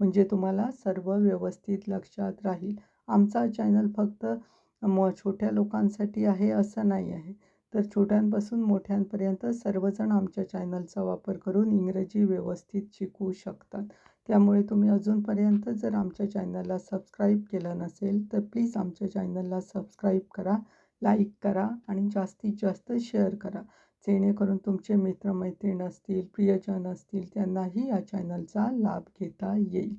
म्हणजे तुम्हाला सर्व व्यवस्थित लक्षात राहील. आमचा चॅनल फक्त म छोट्या लोकांसाठी आहे असं नाही आहे. तर छोट्यांपासून मोठ्यांपर्यंत सर्वजण आमच्या चॅनलचा वापर करून इंग्रजी व्यवस्थित शिकू शकतात. त्यामुळे तुम्ही अजूनपर्यंत जर आमच्या चॅनलला सबस्क्राईब केलं नसेल तर प्लीज आमच्या चॅनलला सबस्क्राईब करा लाईक करा आणि जास्तीत जास्त शेअर करा. जेणेकरून तुमचे मित्रमैत्रीण असतील प्रियजन असतील त्यांनाही या चॅनलचा लाभ घेता येईल.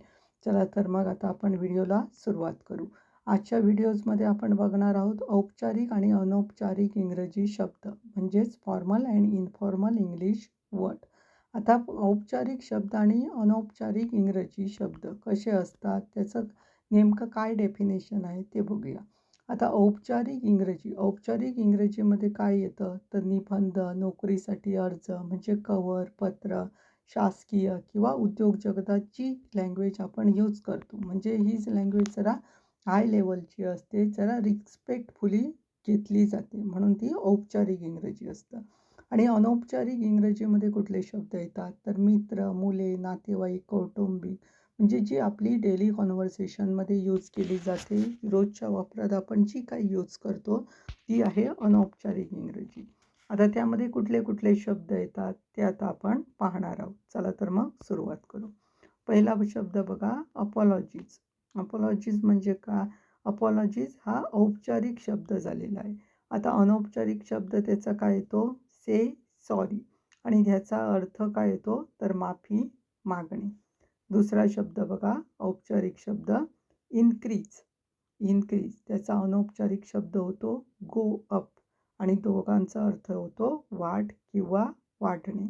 चला तर मग आता आपण व्हिडिओला सुरुवात करू. आजच्या व्हिडिओजमध्ये आपण बघणार आहोत औपचारिक आणि अनौपचारिक इंग्रजी शब्द म्हणजेच formal and informal English word. आता औपचारिक शब्द आणि अनौपचारिक इंग्रजी शब्द कसे असतात त्याचं नेमकं काय डेफिनेशन आहे ते बघूया. आता औपचारिक इंग्रजी औपचारिक इंग्रजीमध्ये काय येतं? तर निबंध नोकरीसाठी अर्ज म्हणजे कवर पत्र शासकीय किंवा उद्योग जगताची लँग्वेज आपण यूज करतो. म्हणजे हीच लँग्वेज जरा हाय लेवलची असते. जरा रिस्पेक्टफुली घेतली जाते. म्हणून ती औपचारिक इंग्रजी असतं. आणि अनौपचारिक इंग्रजीमध्ये कुठले शब्द येतात? तर मित्र मुले नातेवाईक कौटुंबिक म्हणजे जी आपली डेली कॉन्व्हर्सेशनमध्ये यूज केली जाते रोजच्या वापरात आपण जी काही यूज करतो ती आहे अनौपचारिक इंग्रजी. आता त्यामध्ये कुठले कुठले शब्द येतात ते आता आपण पाहणार आहोत. चला तर मग सुरुवात करू. पहिला शब्द बघा अपॉलॉजीज अपॉलॉजीज म्हणजे का अपॉलॉजीज हा औपचारिक शब्द झालेला आहे. आता अनौपचारिक शब्द त्याचा काय येतो? से सॉरी आणि ह्याचा अर्थ काय येतो? तर माफी मागणे. दुसरा शब्द बघा औपचारिक शब्द. इन्क्रीज इन्क्रीज त्याचा अनौपचारिक शब्द होतो गो अप आणि दोघांचा अर्थ होतो वाढ किंवा वाढणे.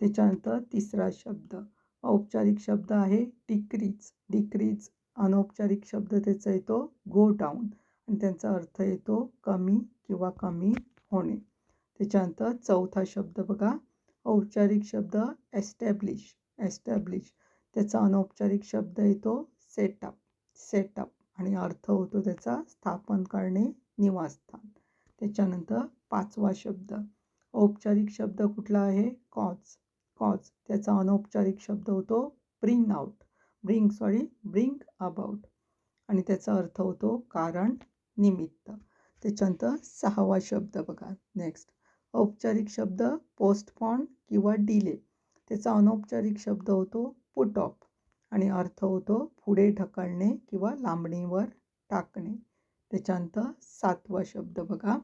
त्याच्यानंतर तिसरा शब्द. औपचारिक शब्द आहे डिक्रीज डिक्रीज अनौपचारिक शब्द त्याचा येतो गो डाऊन आणि त्यांचा अर्थ येतो कमी किंवा कमी होणे. त्याच्यानंतर चौथा शब्द बघा. औपचारिक शब्द एस्टॅब्लिश एस्टॅब्लिश त्याचा अनौपचारिक शब्द येतो सेटअप. सेटअप आणि अर्थ होतो त्याचा स्थापन करणे निवासस्थान. त्याच्यानंतर पाचवा शब्द. औपचारिक शब्द कुठला आहे? कॉज. कॉज. त्याचा अनौपचारिक शब्द होतो bring out. Bring sorry bring about. आणि त्याचा अर्थ होतो कारण निमित्त. त्याच्यानंतर सहावा शब्द बघा. नेक्स्ट. औपचारिक शब्द पोस्टपॉन किंवा डिले. त्याचा अनौपचारिक शब्द होतो पुट ऑप आणि अर्थ होतो पुढे ढकलणे किंवा लांबणीवर टाकणे. त्याच्यानंतर सातवा शब्द बघा.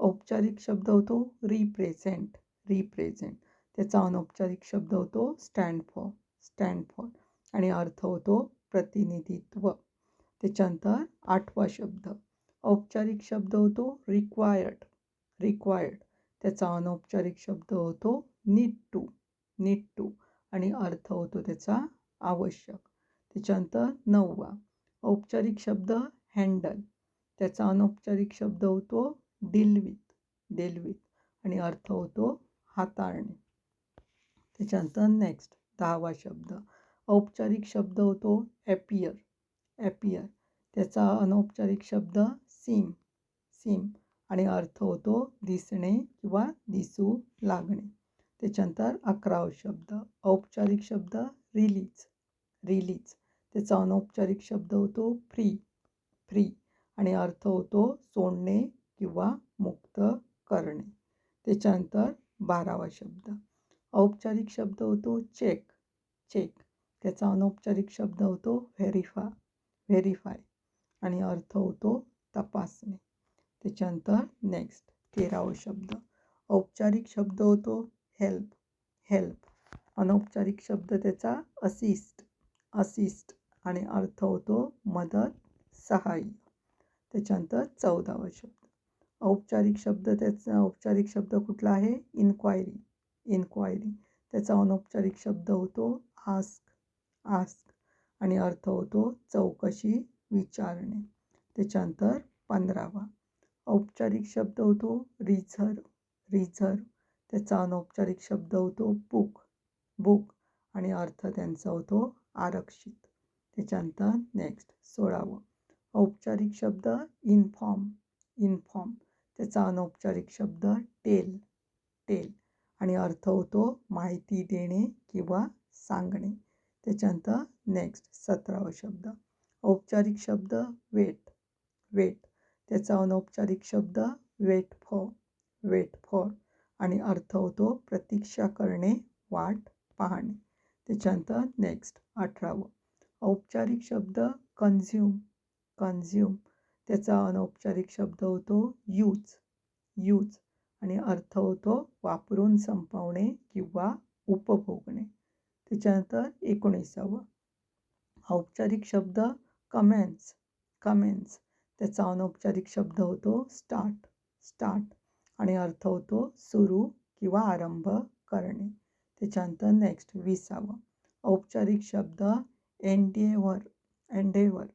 औपचारिक शब्द होतो रिप्रेझेंट रिप्रेझेंट त्याचा अनौपचारिक शब्द होतो स्टँड फॉर स्टँड फॉर आणि अर्थ होतो प्रतिनिधित्व. त्याच्यानंतर आठवा शब्द. औपचारिक शब्द होतो रिक्वायर्ड रिक्वायर्ड त्याचा अनौपचारिक शब्द होतो नीट टू नीट टू आणि अर्थ होतो त्याचा आवश्यक. त्याच्यानंतर नववा औपचारिक शब्द हँडल त्याचा अनौपचारिक शब्द होतो डिलविथ डेलविथ आणि अर्थ होतो हाताळणे. त्याच्यानंतर नेक्स्ट दहावा शब्द. औपचारिक शब्द होतो ॲपियर ॲपियर त्याचा अनौपचारिक शब्द सीम सीम आणि अर्थ होतो दिसणे किंवा दिसू लागणे. त्याच्यानंतर अकरावा शब्द औपचारिक शब्द रिलीज रिलीज त्याचा अनौपचारिक शब्द होतो फ्री फ्री आणि अर्थ होतो सोडणे किंवा मुक्त करणे. त्याच्यानंतर बारावा शब्द औपचारिक शब्द होतो चेक चेक त्याचा अनौपचारिक शब्द होतो व्हेरीफा व्हेरीफाय आणि अर्थ होतो तपासणे. त्याच्यानंतर नेक्स्ट तेरावा शब्द औपचारिक शब्द होतो हेल्प हेल्प अनौपचारिक शब्द त्याचा असिस्ट असिस्ट आणि अर्थ होतो मदत सहाय्य. त्याच्यानंतर चौदावा शब्द. औपचारिक शब्द त्याचा औपचारिक शब्द कुठला आहे? इन्क्वायरी इन्क्वायरी त्याचा अनौपचारिक शब्द होतो आस्क आस्क आणि अर्थ होतो चौकशी विचारणे. त्याच्यानंतर पंधरावा. औपचारिक शब्द होतो रिझर्व रिझर्व त्याचा अनौपचारिक शब्द होतो बुक बुक आणि अर्थ त्यांचा होतो आरक्षित त्याच्यानंतर नेक्स्ट सोळावं. औपचारिक शब्द इनफॉर्म इनफॉर्म त्याचा अनौपचारिक शब्द टेल टेल आणि अर्थ होतो माहिती देणे किंवा सांगणे त्याच्यानंतर नेक्स्ट सतरावा शब्द. औपचारिक शब्द वेट वेट त्याचा अनौपचारिक शब्द वेट फॉर वेट फॉर आणि अर्थ होतो प्रतीक्षा करणे वाट पाहणे. त्याच्यानंतर नेक्स्ट अठरावं. औपचारिक शब्द कन्झ्युम कन्झ्युम त्याचा अनौपचारिक शब्द होतो यूज यूज आणि अर्थ होतो वापरून संपवणे किंवा उपभोगणे. त्याच्यानंतर एकोणीसावं. औपचारिक शब्द कमेंट्स कमेंट्स त्याचा अनौपचारिक शब्द होतो स्टार्ट स्टार्ट आणि अर्थ होतो सुरू किंवा आरंभ करणे. त्याच्यानंतर नेक्स्ट विसावं. औपचारिक शब्द एनडेवर एंडेवर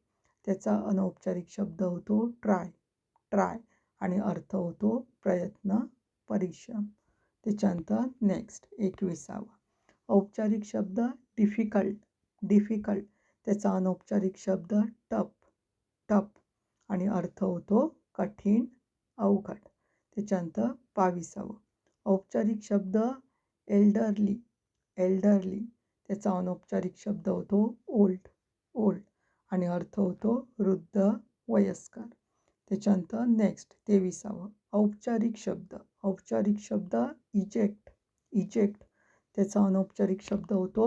त्याचा अनौपचारिक शब्द होतो ट्राय ट्राय आणि अर्थ होतो प्रयत्न परिश्रम. त्याच्यानंतर नेक्स्ट एकविसावा औपचारिक शब्द डिफिकल्ट डिफिकल्ट त्याचा अनौपचारिक शब्द टप टप. आणि अर्थ होतो कठीण अवघड. त्याच्यानंतर बावीसावं औपचारिक शब्द एल्डरली एल्डरली. त्याचा अनौपचारिक शब्द होतो ओल्ड ओल्ड. आणि अर्थ होतो वृद्ध वयस्कर. त्याच्यानंतर नेक्स्ट तेविसावं. औपचारिक शब्द. औपचारिक शब्द इजेक्ट इजेक्ट. त्याचा अनौपचारिक शब्द होतो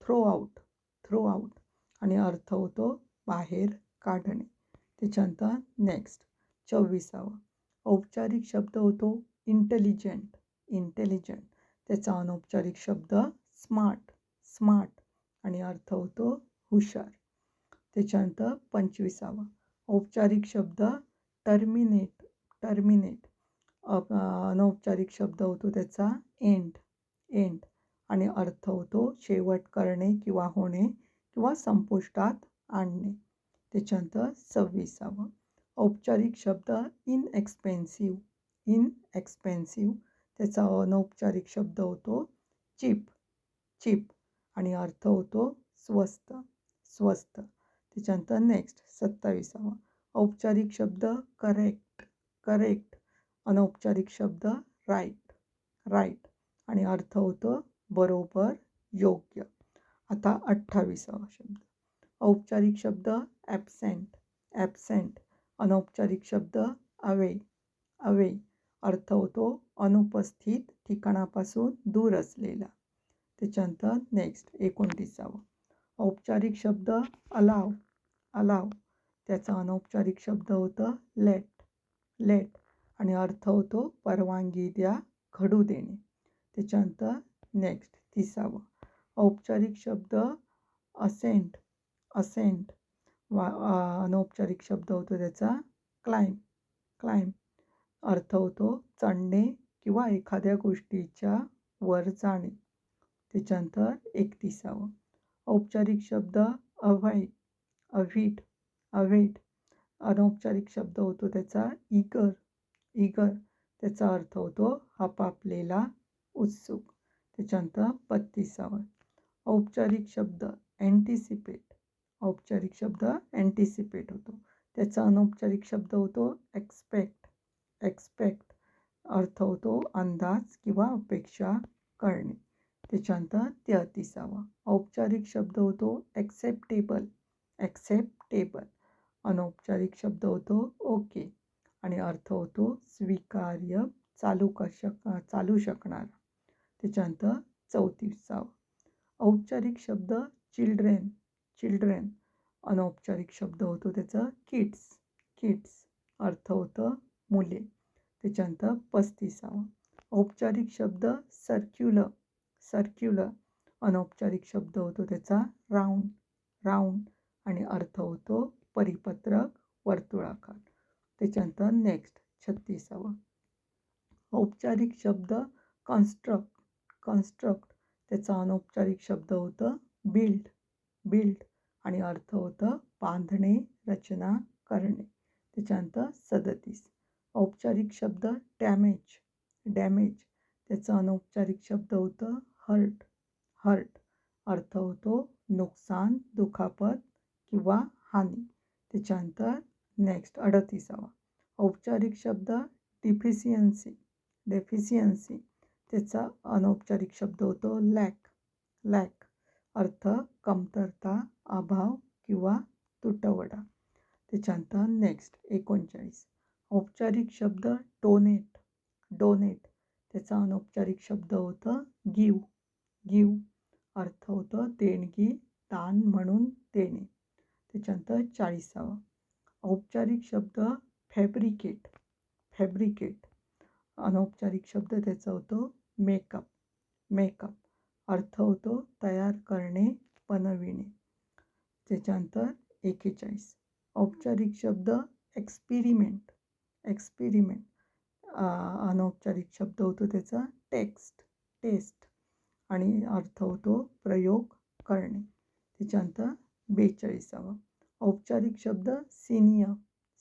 थ्रो आऊट थ्रो आऊट आणि अर्थ होतो बाहेर काढणे. त्याच्यानंतर नेक्स्ट चव्वीसावं औपचारिक शब्द होतो इंटेलिजंट इंटेलिजंट त्याचा अनौपचारिक शब्द स्मार्ट स्मार्ट आणि अर्थ होतो हुशार. त्याच्यानंतर पंचवीसावा. औपचारिक शब्द टर्मिनेट टर्मिनेट अनौपचारिक शब्द होतो त्याचा एंड एंड आणि अर्थ होतो शेवट करणे किंवा होणे किंवा संपुष्टात आणणे. त्याच्यानंतर सव्वीसावं. औपचारिक शब्द इनएक्सपेन्सिव्ह इनएक्सपेन्सिव्ह त्याचा अनौपचारिक शब्द होतो चिप चिप आणि अर्थ होतो स्वस्त स्वस्त. त्याच्यानंतर नेक्स्ट सत्तावीसावा. औपचारिक शब्द करेक्ट करेक्ट अनौपचारिक शब्द राईट राईट आणि अर्थ होतो बरोबर योग्य. आता अठ्ठावीसावा शब्द. औपचारिक शब्द ॲबसेंट ॲबसेंट अनौपचारिक शब्द अवे. अवे अर्थ होतो अनुपस्थित ठिकाणापासून दूर असलेला. त्याच्यानंतर नेक्स्ट एकोणतीसावं. औपचारिक शब्द अलाव अलाव त्याचा अनौपचारिक शब्द होतं लेट लेट आणि अर्थ होतो परवानगी द्या घडू देणे. त्याच्यानंतर नेक्स्ट तिसावं. औपचारिक शब्द असेंट असेंट वा अनौपचारिक शब्द होतो त्याचा. क्लाइम क्लाइम अर्थ होतो चढणे किंवा एखाद्या गोष्टीच्या वर जाणे. त्याच्यानंतर एकतीसावं. औपचारिक शब्द अव्हाईट अव्हीट अवेट अनौपचारिक शब्द होतो त्याचा इगर इगर त्याचा अर्थ होतो हपापलेला उत्सुक. त्याच्यानंतर बत्तीसावं. औपचारिक शब्द अँटिसिपेट औपचारिक शब्द अँटिसिपेट होतो. त्याचा अनौपचारिक शब्द होतो एक्सपेक्ट एक्सपेक्ट अर्थ होतो अंदाज किंवा अपेक्षा करणे. त्याच्यानंतर तेहतीसावा औपचारिक शब्द होतो ॲक्सेप्टेबल ॲक्सेप्टेबल अनौपचारिक शब्द होतो ओके आणि अर्थ होतो स्वीकार्य चालू क शक चालू शकणार. त्याच्यानंतर चौतीसावा औपचारिक शब्द चिल्ड्रेन चिल्ड्रेन. अनौपचारिक शब्द होतो त्याचं किड्स. किड्स अर्थ होतं मुले. त्याच्यानंतर पस्तीसावा. औपचारिक शब्द सर्क्युलर. सर्क्युलर. अनौपचारिक शब्द होतो त्याचा राऊंड. राऊंड आणि अर्थ होतो परिपत्रक वर्तुळाकार. त्याच्यानंतर नेक्स्ट छत्तीसावा. औपचारिक शब्द कन्स्ट्रक्ट. कन्स्ट्रक्ट. त्याचा अनौपचारिक शब्द होतं बिल्ड. बिल्ड आणि अर्थ होतं बांधणे रचना करणे. त्याच्यानंतर सदतीस. औपचारिक शब्द डॅमेज डॅमेज त्याचं अनौपचारिक शब्द होतं हर्ट हर्ट अर्थ होतो नुकसान दुखापत किंवा हानी. त्याच्यानंतर नेक्स्ट अडतीसावा. औपचारिक शब्द डिफिशियन्सी डेफिशियन्सी त्याचा अनौपचारिक शब्द होतो लॅक लॅक अर्थ कमतरता अभाव किंवा तुटवडा. त्याच्यानंतर नेक्स्ट एकोणचाळीस. औपचारिक शब्द डोनेट डोनेट त्याचा अनौपचारिक शब्द होतं गिव गिव अर्थ होतं देणगी दान म्हणून देणे. त्याच्यानंतर चाळीसावा. औपचारिक शब्द फॅब्रिकेट फॅब्रिकेट अनौपचारिक शब्द त्याचा होतो मेकअप मेकअप अर्थ होतो तयार करणे बनविणे त्याच्यानंतर एकेचाळीस. औपचारिक शब्द एक्सपिरिमेंट एक्सपिरिमेंट अनौपचारिक शब्द होतो त्याचा टेक्स्ट टेस्ट आणि अर्थ होतो प्रयोग करणे. त्याच्यानंतर बेचाळीसावा. औपचारिक शब्द सिनियर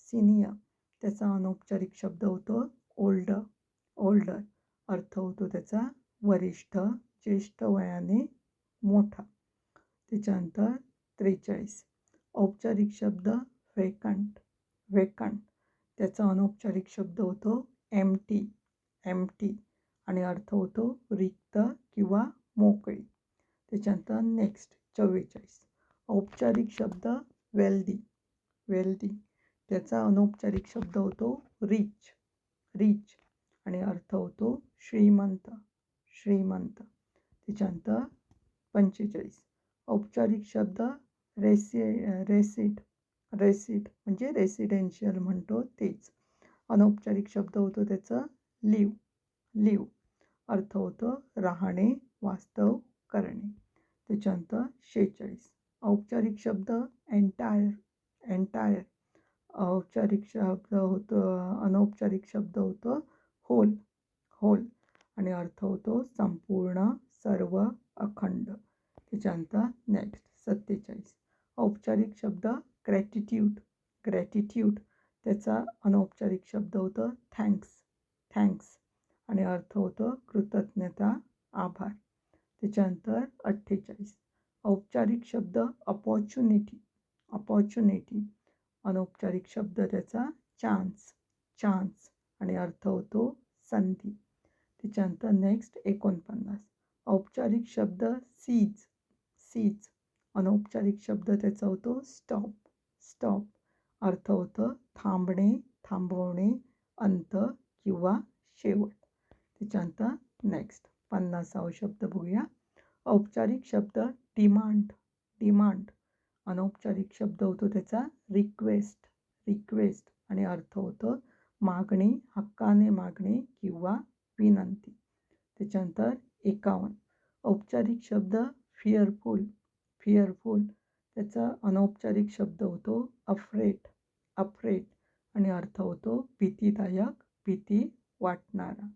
सिनियर त्याचा अनौपचारिक शब्द होतो ओल्डर ओल्डर अर्थ होतो त्याचा वरिष्ठ ज्येष्ठ वयाने मोठा. त्याच्यानंतर त्रेचाळीस. औपचारिक शब्द वेकंट वेकंट त्याचा अनौपचारिक शब्द होतो एम टी. M T. आणि अर्थ होतो रिक्त किंवा मोकळी. त्याच्यानंतर नेक्स्ट चव्वेचाळीस. औपचारिक शब्द वेल्दी. वेल्दी. त्याचा अनौपचारिक शब्द होतो रिच. रिच. आणि अर्थ होतो श्रीमंत. श्रीमंत. त्याच्यानंतर पंचेचाळीस. औपचारिक शब्द रेसि रेसिट रेसिट म्हणजे रेसिडेन्शियल म्हणतो तेच. अनौपचारिक शब्द होतो त्याचं लिव लिव. अर्थ होतो राहणे वास्तव करणे. त्याच्यानंतर शेहेचाळीस. औपचारिक शब्द एन्टायर एन्टायर औपचारिक शब्द होतं अनौपचारिक शब्द होतो होल होल. आणि अर्थ होतो संपूर्ण सर्व अखंड. त्याच्यानंतर नेक्स्ट सत्तेचाळीस. औपचारिक शब्द ग्रॅटिट्यूड ग्रॅटिट्यूड त्याचा अनौपचारिक शब्द होतं थँक्स थँक्स आणि अर्थ होतं कृतज्ञता आभार. त्याच्यानंतर अठ्ठेचाळीस. औपचारिक शब्द अपॉर्च्युनिटी अपॉर्च्युनिटी अनौपचारिक शब्द त्याचा चान्स चान्स आणि अर्थ होतो संधी. त्याच्यानंतर नेक्स्ट एकोणपन्नास. औपचारिक शब्द सीज सीज अनौपचारिक शब्द त्याचा होतो स्टॉप स्टॉप अर्थ होतं थांबणे थांबवणे अंत किंवा शेवट. त्याच्यानंतर नेक्स्ट पन्नासावा शब्द बघूया. औपचारिक शब्द डिमांड डिमांड अनौपचारिक शब्द होतो त्याचा रिक्वेस्ट रिक्वेस्ट आणि अर्थ होतं मागणी हक्काने मागणे किंवा विनंती. त्याच्यानंतर एकावन्न. औपचारिक शब्द फिअरफुल फिअरफुल त्याचा अनौपचारिक शब्द होतो अफ्रेट अफ्रेट आणि अर्थ होतो भीतीदायक भीती वाटणारा.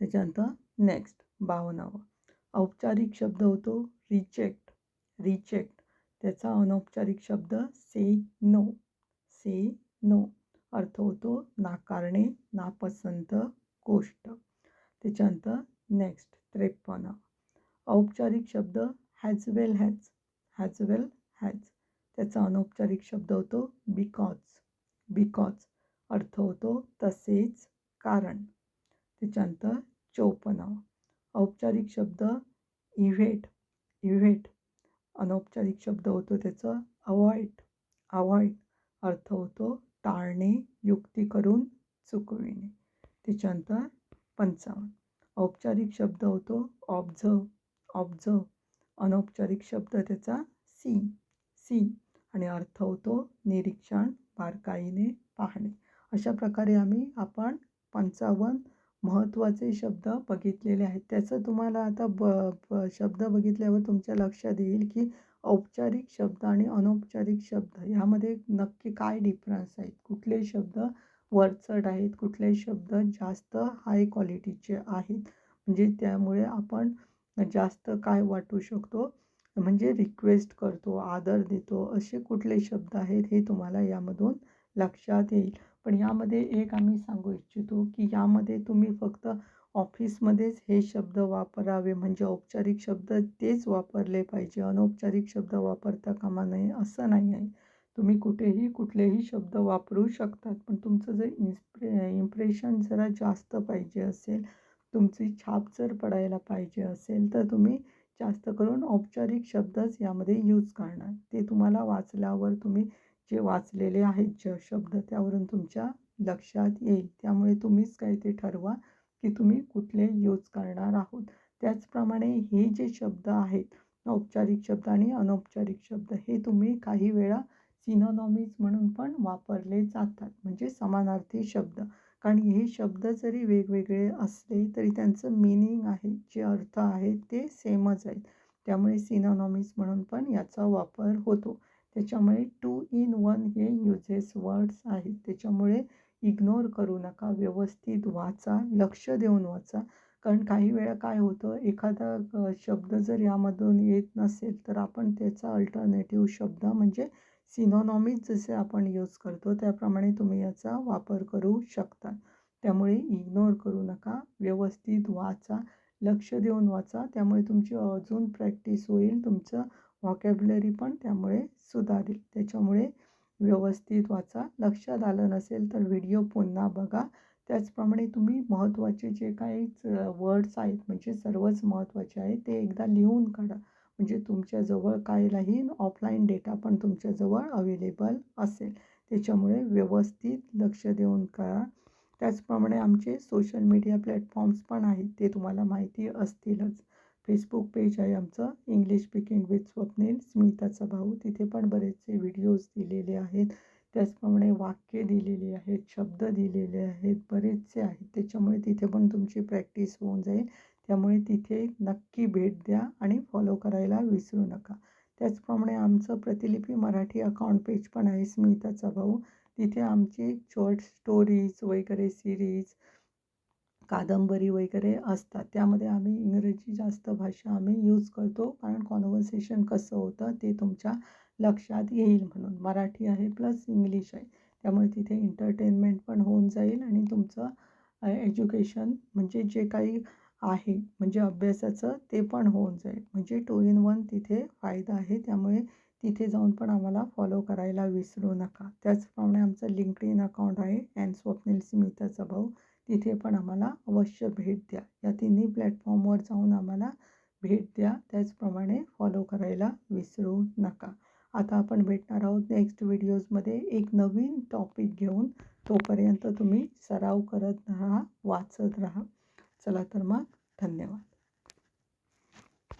त्याच्यानंतर नेक्स्ट बावन्नावं औपचारिक शब्द होतो रिजेक्ट रिजेक्ट त्याचा अनौपचारिक शब्द से नो से नो अर्थ होतो नाकारणे नापसंत गोष्ट. त्याच्यानंतर नेक्स्ट त्रेपन्न. औपचारिक शब्द has well has has well has त्याचा अनौपचारिक शब्द होतो बिकॉज बिकॉज अर्थ होतो तसेच कारण. त्याच्यानंतर चौपन्न. औपचारिक शब्द इव्हेट इव्हेट अनौपचारिक शब्द होतो त्याचं अवॉइड अवॉइड अर्थ होतो टाळणे युक्ती करून चुकविणे. त्याच्यानंतर पंचावन्न. औपचारिक शब्द होतो. ऑब्झर्व ऑब्झर्व अनौपचारिक शब्द त्याचा सी सी आणि अर्थ होतो निरीक्षण बारकाईने पाहणे. अशा प्रकारे आम्ही आपण पंचावन्न महत्त्वाचे शब्द बघितलेले आहेत. त्याचं तुम्हाला आता ब ब शब्द बघितल्यावर तुमच्या लक्षात येईल की औपचारिक शब्द आणि अनौपचारिक शब्द ह्यामध्ये नक्की काय डिफरन्स आहेत? कुठले शब्द वरचढ आहेत कुठले शब्द जास्त हाय क्वालिटीचे आहेत. म्हणजे त्यामुळे आपण जास्त काय वाटू शकतो? म्हणजे रिक्वेस्ट करतो आदर देतो असे कुठले शब्द आहेत हे तुम्हाला यामधून लक्षात येईल. पण यामध्ये एक आम्ही सांगू इच्छितो की यामध्ये तुम्ही फक्त ऑफिसमध्येच हे शब्द वापरावे. म्हणजे औपचारिक शब्द तेच वापरले पाहिजे. अनौपचारिक शब्द वापरता कामा नये असं नाही आहे. तुम्ही कुठेही कुठलेही शब्द वापरू शकतात पण तुमचं जर इन्स्प्रे इम्प्रेशन जरा जास्त पाहिजे असेल तुमची छाप जर पडायला पाहिजे असेल तर तुम्ही जास्त करून औपचारिक शब्दच यामध्ये यूज करणार. ते तुम्हाला वाचल्यावर तुम्ही जे वाचलेले आहेत ज शब्द त्यावरून तुमच्या लक्षात येईल. त्यामुळे तुम्हीच काही ते ठरवा की तुम्ही कुठले यूज करणार आहोत. त्याचप्रमाणे हे जे शब्द आहेत औपचारिक शब्द आणि अनौपचारिक शब्द हे तुम्ही काही वेळा सिनॉनॉमीज म्हणून पण वापरले जातात. म्हणजे समानार्थी शब्द. कारण हे शब्द जरी वेगवेगळे असले तरी त्यांचं मिनिंग आहे जे अर्थ आहे ते सेमच आहेत. त्यामुळे सिनॉनॉमीज म्हणून पण याचा वापर होतो. त्याच्यामुळे टू इन वन हे युजेस वर्ड्स आहेत. त्याच्यामुळे इग्नोर करू नका व्यवस्थित वाचा लक्ष देऊन वाचा. कारण काही वेळा काय होतं एखादा शब्द जर यामधून येत नसेल तर आपण त्याचा अल्टरनेटिव्ह शब्द म्हणजे सिनोनॉमीज जसे आपण यूज करतो त्याप्रमाणे तुम्ही याचा वापर करू शकता. त्यामुळे इग्नोर करू नका. व्यवस्थित वाचा. लक्ष देऊन वाचा. त्यामुळे तुमची अजून प्रॅक्टिस होईल. तुमचं व्हॉकॅब्युलरी पण त्यामुळे सुधारेल. त्याच्यामुळे व्यवस्थित वाचा. लक्षात आलं नसेल तर व्हिडिओ पुन्हा बघा. त्याचप्रमाणे तुम्ही महत्त्वाचे जे काही वर्ड्स आहेत म्हणजे सर्वच महत्त्वाचे आहेत ते एकदा लिहून काढा. म्हणजे तुमच्याजवळ काहीलाही ऑफलाईन डेटा पण तुमच्याजवळ अवेलेबल असेल. त्याच्यामुळे व्यवस्थित लक्ष देऊन करा. त्याचप्रमाणे आमचे सोशल मीडिया प्लॅटफॉर्म्स पण आहेत ते तुम्हाला माहिती असतीलच. फेसबुक पेज आहे आमचं इंग्लिश स्पीकिंग विथ स्वप्नील स्मिताचा भाऊ. तिथे पण बरेचसे व्हिडिओज दिलेले आहेत. त्याचप्रमाणे वाक्य दिलेली आहेत शब्द दिलेले आहेत बरेचसे आहेत. त्याच्यामुळे तिथे पण तुमची प्रॅक्टिस होऊन जाईल. त्यामुळे तिथे नक्की भेट द्या आणि फॉलो करायला विसरू नका. त्याचप्रमाणे आमचं प्रतिलिपी मराठी अकाउंट पेज पण आहे स्मिताचा भाऊ. तिथे आमची शॉर्ट स्टोरीज वगैरे सिरीज कादंबरी वगैरे असतात. त्यामध्ये आम्ही इंग्रजी जास्त भाषा आम्ही यूज करतो कारण कॉन्व्हर्सेशन कसं होतं ते तुमच्या लक्षात येईल म्हणून. मराठी आहे प्लस इंग्लिश आहे. त्यामुळे तिथे एंटरटेनमेंट पण होऊन जाईल आणि तुमचं एज्युकेशन म्हणजे जे काही आहे. म्हणजे अभ्यासाचं ते पण होऊन जाईल. म्हणजे टू इन वन तिथे फायदा आहे. त्यामुळे तिथे जाऊन पण आम्हाला फॉलो करायला विसरू नका. त्याचप्रमाणे आमचं लिंकड इन अकाउंट आहे. अँड स्वप्नील स्मिताचा भाऊ. तिथे पण आम्हाला अवश्य भेट द्या. या तिन्ही प्लॅटफॉर्मवर जाऊन आम्हाला भेट द्या. त्याचप्रमाणे फॉलो करायला विसरू नका. आता आपण भेटणार आहोत नेक्स्ट व्हिडिओजमध्ये एक नवीन टॉपिक घेऊन तोपर्यंत तुम्ही सराव करत राहा वाचत राहा. चला तर मग धन्यवाद.